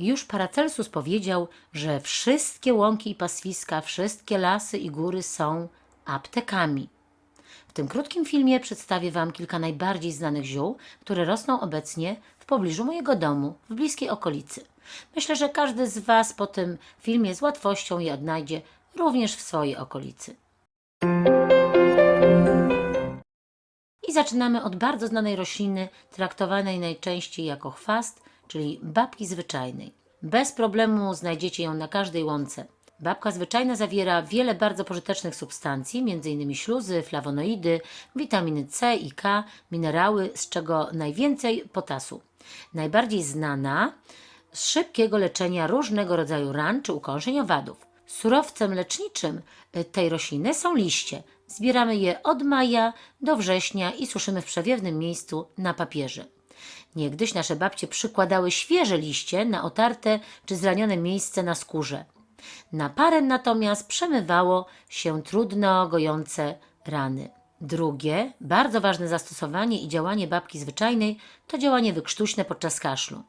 Już Paracelsus powiedział, że wszystkie łąki i paswiska, wszystkie lasy i góry są aptekami. W tym krótkim filmie przedstawię Wam kilka najbardziej znanych ziół, które rosną obecnie w pobliżu mojego domu, w bliskiej okolicy. Myślę, że każdy z Was po tym filmie z łatwością je odnajdzie również w swojej okolicy. I zaczynamy od bardzo znanej rośliny, traktowanej najczęściej jako chwast, czyli babki zwyczajnej. Bez problemu znajdziecie ją na każdej łące. Babka zwyczajna zawiera wiele bardzo pożytecznych substancji, m.in. śluzy, flawonoidy, witaminy C i K, minerały, z czego najwięcej potasu. Najbardziej znana z szybkiego leczenia różnego rodzaju ran czy ukąszeń owadów. Surowcem leczniczym y, tej rośliny są liście. Zbieramy je od maja do września i suszymy w przewiewnym miejscu na papierze. Niegdyś nasze babcie przykładały świeże liście na otarte czy zranione miejsce na skórze. Naparem natomiast przemywało się trudno gojące rany. Drugie, bardzo ważne zastosowanie i działanie babki zwyczajnej to działanie wykrztuśne podczas kaszlu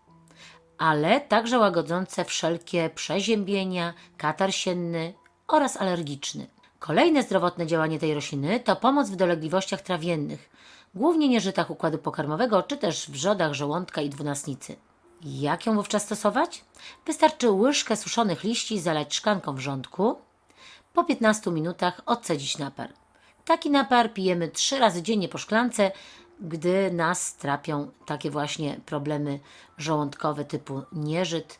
ale także łagodzące wszelkie przeziębienia, katar sienny oraz alergiczny. Kolejne zdrowotne działanie tej rośliny to pomoc w dolegliwościach trawiennych, głównie nieżytach układu pokarmowego czy też wrzodach żołądka i dwunastnicy. Jak ją wówczas stosować? Wystarczy łyżkę suszonych liści zalać szklanką wrzątku, po 15 minutach odcedzić napar. Taki napar pijemy trzy razy dziennie po szklance, gdy nas trapią takie właśnie problemy żołądkowe typu nieżyt,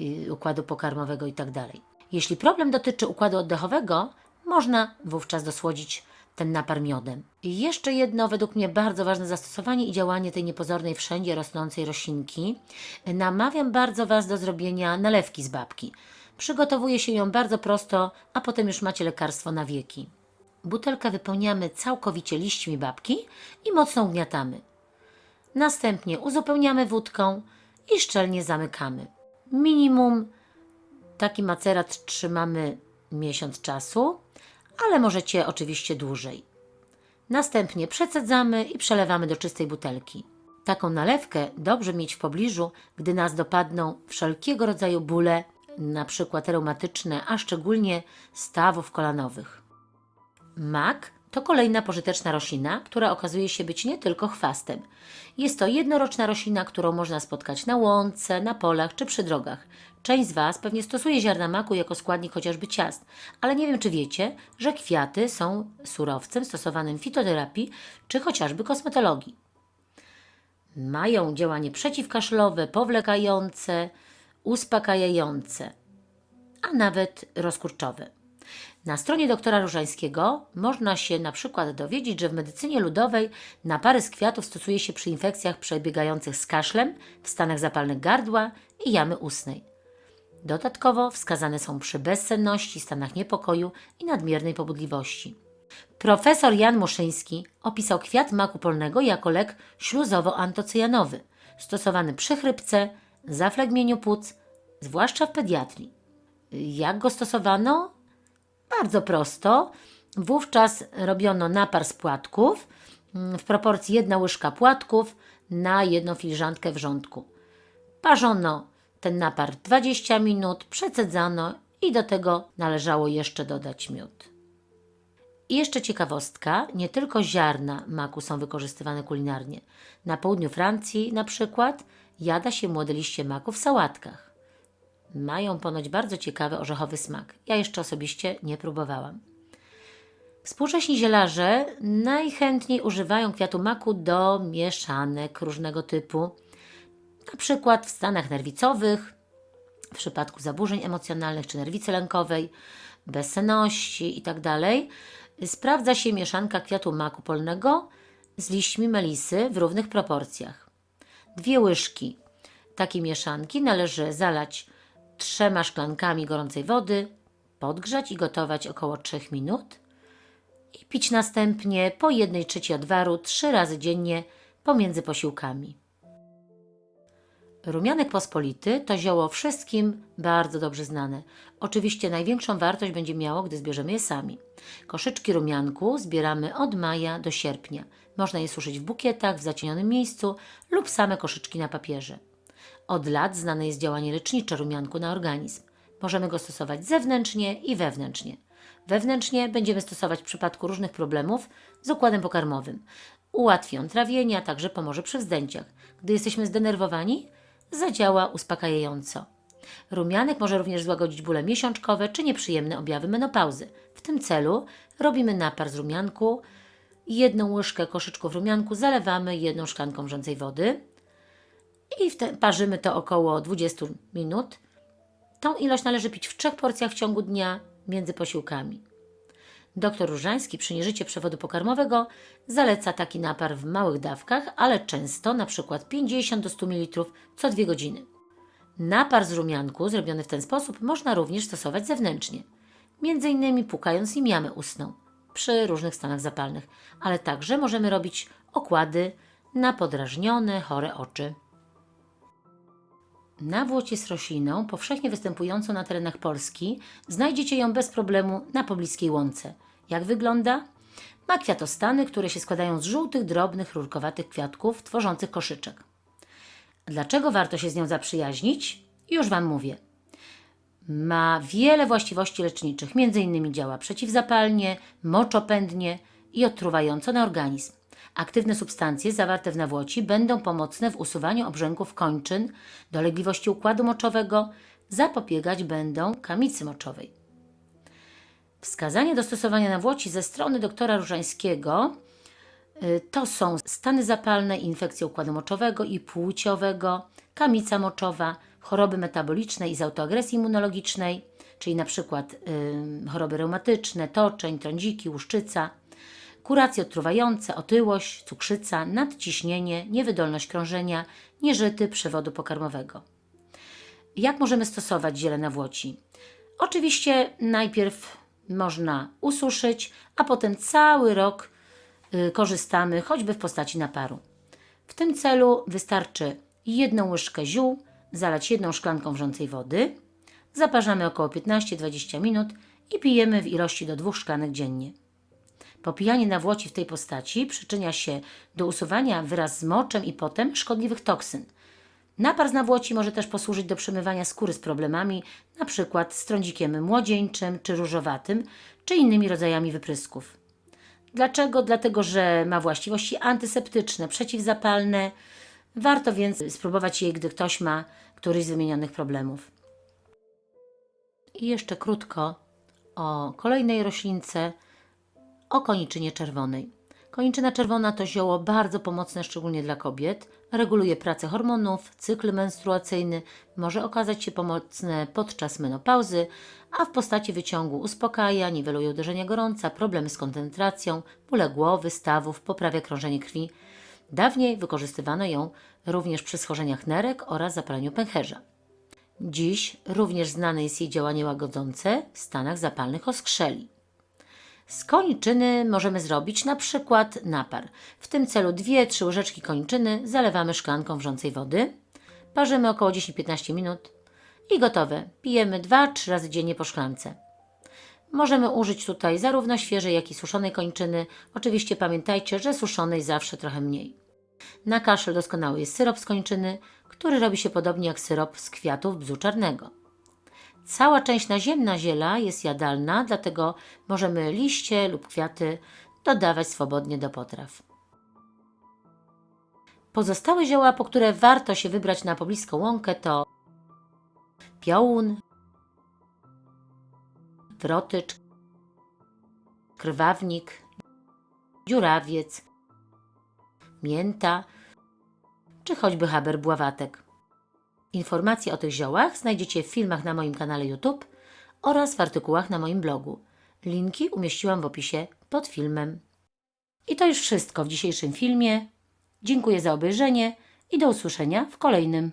y, układu pokarmowego itd. Jeśli problem dotyczy układu oddechowego, można wówczas dosłodzić ten napar miodem. I jeszcze jedno, według mnie bardzo ważne zastosowanie i działanie tej niepozornej wszędzie rosnącej roślinki. Namawiam bardzo Was do zrobienia nalewki z babki. Przygotowuje się ją bardzo prosto, a potem już macie lekarstwo na wieki. Butelkę wypełniamy całkowicie liśćmi babki i mocno ugniatamy. Następnie uzupełniamy wódką i szczelnie zamykamy. Minimum taki macerat trzymamy miesiąc czasu, ale możecie oczywiście dłużej. Następnie przecedzamy i przelewamy do czystej butelki. Taką nalewkę dobrze mieć w pobliżu, gdy nas dopadną wszelkiego rodzaju bóle, przykład reumatyczne, a szczególnie stawów kolanowych. Mak to kolejna pożyteczna roślina, która okazuje się być nie tylko chwastem. Jest to jednoroczna roślina, którą można spotkać na łące, na polach czy przy drogach. Część z Was pewnie stosuje ziarna maku jako składnik chociażby ciast, ale nie wiem czy wiecie, że kwiaty są surowcem stosowanym w fitoterapii czy chociażby kosmetologii. Mają działanie przeciwkaszlowe, powlekające, uspokajające, a nawet rozkurczowe. Na stronie doktora Różańskiego można się na przykład dowiedzieć, że w medycynie ludowej napary z kwiatów stosuje się przy infekcjach przebiegających z kaszlem, w stanach zapalnych gardła i jamy ustnej. Dodatkowo wskazane są przy bezsenności, stanach niepokoju i nadmiernej pobudliwości. Profesor Jan Muszyński opisał kwiat maku polnego jako lek śluzowo-antocyjanowy, stosowany przy chrypce, zaflegmieniu płuc, zwłaszcza w pediatrii. Jak go stosowano? Bardzo prosto. Wówczas robiono napar z płatków mm, w proporcji jedna łyżka płatków na jedną filiżankę wrzątku. Parzono ten napar 20 minut, przecedzano i do tego należało jeszcze dodać miód. I jeszcze ciekawostka, nie tylko ziarna maku są wykorzystywane kulinarnie. Na południu Francji na przykład jada się młode liście maku w sałatkach. Mają ponoć bardzo ciekawy orzechowy smak. Ja jeszcze osobiście nie próbowałam. Współcześni zielarze najchętniej używają kwiatu maku do mieszanek różnego typu, na przykład w stanach nerwicowych, w przypadku zaburzeń emocjonalnych czy nerwicy lękowej, bezsenności itd. Sprawdza się mieszanka kwiatu maku polnego z liśćmi melisy w równych proporcjach. Dwie łyżki takiej mieszanki należy zalać trzema szklankami gorącej wody, podgrzać i gotować około 3 minut i pić następnie po 1 trzeciej odwaru trzy razy dziennie pomiędzy posiłkami. Rumianek pospolity to zioło wszystkim bardzo dobrze znane. Oczywiście największą wartość będzie miało, gdy zbierzemy je sami. Koszyczki rumianku zbieramy od maja do sierpnia. Można je suszyć w bukietach, w zacienionym miejscu lub same koszyczki na papierze. Od lat znane jest działanie lecznicze rumianku na organizm. Możemy go stosować zewnętrznie i wewnętrznie. Wewnętrznie będziemy stosować w przypadku różnych problemów z układem pokarmowym. Ułatwi on trawienie, a także pomoże przy wzdęciach. Gdy jesteśmy zdenerwowani, zadziała uspokajająco. Rumianek może również złagodzić bóle miesiączkowe czy nieprzyjemne objawy menopauzy. W tym celu robimy napar z rumianku, jedną łyżkę koszyczków rumianku zalewamy jedną szklanką wrzącej wody i parzymy to około 20 minut. Tą ilość należy pić w trzech porcjach w ciągu dnia między posiłkami. Doktor Różański przy nieżycie przewodu pokarmowego zaleca taki napar w małych dawkach, ale często, przykład 50 do 100 ml co 2 godziny. Napar z rumianku zrobiony w ten sposób można również stosować zewnętrznie, między innymi płukając nim jamę ustną przy różnych stanach zapalnych, ale także możemy robić okłady na podrażnione, chore oczy. Nawłoć jest rośliną powszechnie występującą na terenach Polski. Znajdziecie ją bez problemu na pobliskiej łące. Jak wygląda? Ma kwiatostany, które się składają z żółtych, drobnych, rurkowatych kwiatków tworzących koszyczek. Dlaczego warto się z nią zaprzyjaźnić? Już Wam mówię. Ma wiele właściwości leczniczych, m.in. działa przeciwzapalnie, moczopędnie i odtruwająco na organizm. Aktywne substancje zawarte w nawłoci będą pomocne w usuwaniu obrzęków kończyn, dolegliwości układu moczowego, zapobiegać będą kamicy moczowej. Wskazania do stosowania nawłoci ze strony doktora Różańskiego y, to są stany zapalne, infekcje układu moczowego i płciowego, kamica moczowa, choroby metaboliczne i z autoagresji immunologicznej, czyli na przykład choroby reumatyczne, toczeń, trądziki, łuszczyca, kuracje odtruwające, otyłość, cukrzyca, nadciśnienie, niewydolność krążenia, nieżyty przewodu pokarmowego. Jak możemy stosować ziele nawłoci? Oczywiście najpierw można ususzyć, a potem cały rok y, korzystamy, choćby w postaci naparu. W tym celu wystarczy jedną łyżkę ziół, zalać jedną szklanką wrzącej wody, zaparzamy około 15-20 minut i pijemy w ilości do dwóch szklanek dziennie. Popijanie nawłoci w tej postaci przyczynia się do usuwania wraz z moczem i potem szkodliwych toksyn. Napar z nawłoci może też posłużyć do przemywania skóry z problemami, np. z trądzikiem młodzieńczym czy różowatym, czy innymi rodzajami wyprysków. Dlaczego? Dlatego, że ma właściwości antyseptyczne, przeciwzapalne. Warto więc spróbować jej, gdy ktoś ma któryś z wymienionych problemów. I jeszcze krótko o kolejnej roślince, o koniczynie czerwonej. Koniczyna czerwona to zioło bardzo pomocne, szczególnie dla kobiet. Reguluje pracę hormonów, cykl menstruacyjny, może okazać się pomocne podczas menopauzy, a w postaci wyciągu uspokaja, niweluje uderzenia gorąca, problemy z koncentracją, bóle głowy, stawów, poprawia krążenie krwi. Dawniej wykorzystywano ją również przy schorzeniach nerek oraz zapaleniu pęcherza. Dziś również znane jest jej działanie łagodzące w stanach zapalnych oskrzeli. Z koniczyny możemy zrobić na przykład napar. W tym celu 2-3 łyżeczki koniczyny zalewamy szklanką wrzącej wody, parzymy około 10-15 minut i gotowe. Pijemy 2-3 razy dziennie po szklance. Możemy użyć tutaj zarówno świeżej, jak i suszonej kończyny. Oczywiście pamiętajcie, że suszonej zawsze trochę mniej. Na kaszel doskonały jest syrop z kończyny, który robi się podobnie jak syrop z kwiatów bzu czarnego. Cała część naziemna ziela jest jadalna, dlatego możemy liście lub kwiaty dodawać swobodnie do potraw. Pozostałe zioła, po które warto się wybrać na pobliską łąkę to piołun, wrotycz, krwawnik, dziurawiec, mięta czy choćby haber bławatek. Informacje o tych ziołach znajdziecie w filmach na moim kanale YouTube oraz w artykułach na moim blogu. Linki umieściłam w opisie pod filmem. I to już wszystko w dzisiejszym filmie. Dziękuję za obejrzenie i do usłyszenia w kolejnym.